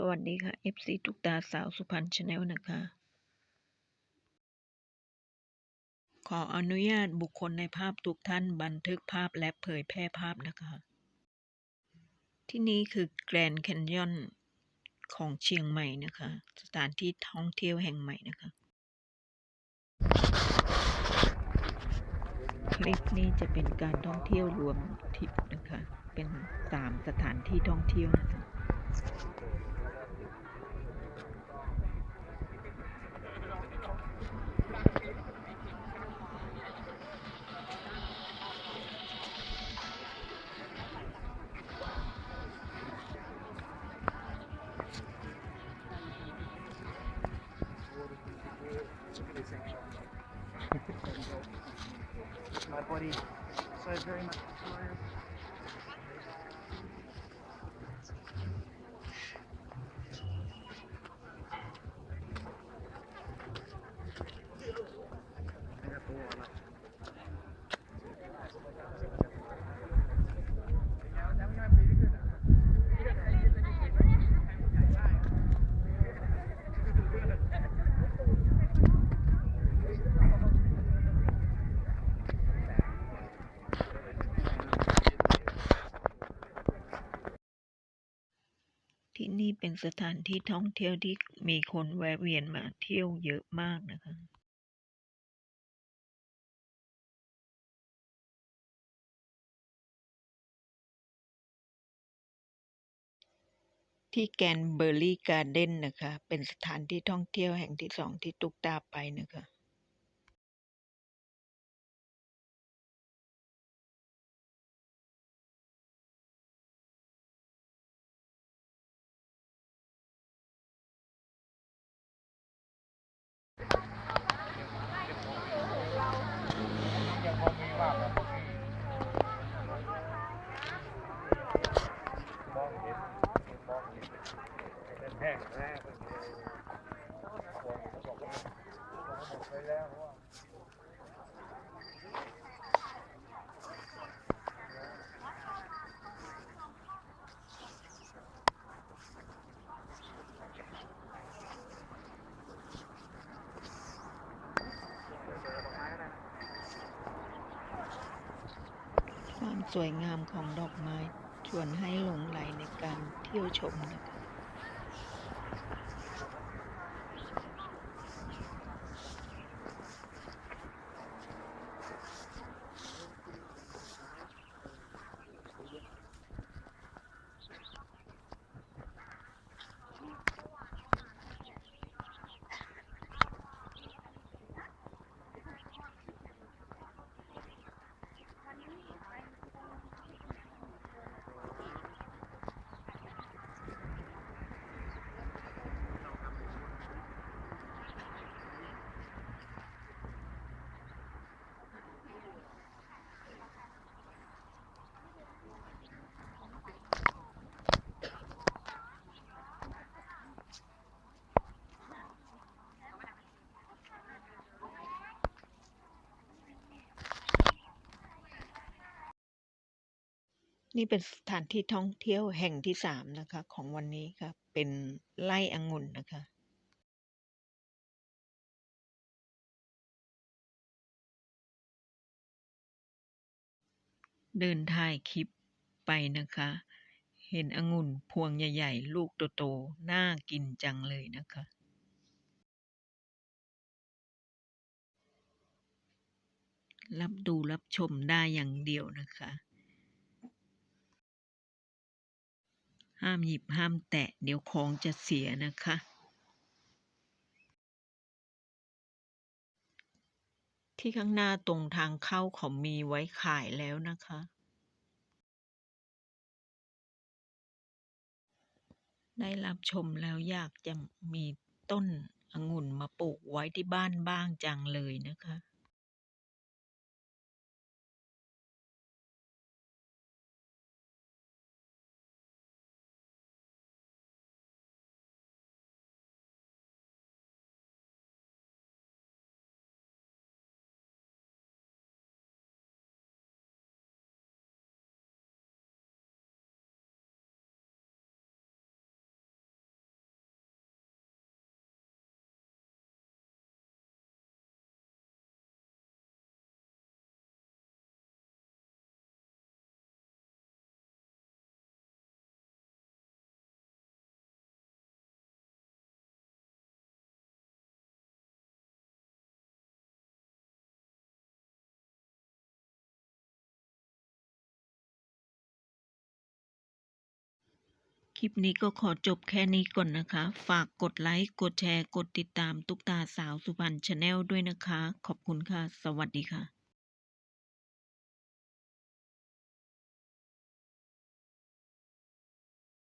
สวัสดีค่ะ FC ทุกตาสาวสุพรรณชาแนลนะคะ ขออนุญาตบุคคลในภาพทุกท่านบันทึกภาพและเผยแพร่ภาพนะคะ ที่นี่คือแกรนด์แคนยอนของเชียงใหม่นะคะ สถานที่ท่องเที่ยวแห่งใหม่นะคะ คลิปนี้จะเป็นการท่องเที่ยวรวมทริปนะคะ เป็นสามสถานที่ท่องเที่ยวนะ my buddy so very much นี่เป็นสถานที่ท่องเที่ยวที่มีคนแวะเวียนมาเที่ยวเยอะมากนะคะที่แกนเบอร์รี่การ์เด้นนะคะ เป็นสถานที่ท่องเที่ยวแห่งที่สองที่ตุกตาไปนะคะ ยังคงมีว่าแบบมองเห็นมองเห็นเป็นแห้งแรกเป็นคนเขาบอกว่าหมดไปแล้วเพราะว่า ความสวยงามของดอกไม้ ชวนให้หลงไหลในการเที่ยวชมนะคะ นี่เป็นสถานที่ท่องเที่ยวแห่งที่สามนะคะ ของวันนี้ค่ะ เป็นไร่องุ่นนะคะเดินถ่ายคลิปไปนะคะ เห็นองุ่นพวงใหญ่ ๆ ลูกโตๆ น่ากินจังเลยนะคะ รับดูรับชมได้อย่างเดียวนะคะ ห้ามหยิบห้ามแตะ เดี๋ยวของจะเสียนะคะ ที่ข้างหน้าตรงทางเข้าเขามีไว้ขายแล้วนะคะ ได้รับชมแล้วอยากจะมีต้นองุ่นมาปลูกไว้ที่บ้านบ้างจังเลยนะคะ คลิปนี้ก็ขอจบแค่นี้ก่อนนะคะ ฝากกดไลค์ กดแชร์ กดติดตามตุ๊กตาสาวสุพรรณชาแนลด้วยนะคะ ขอบคุณค่ะ สวัสดีค่ะ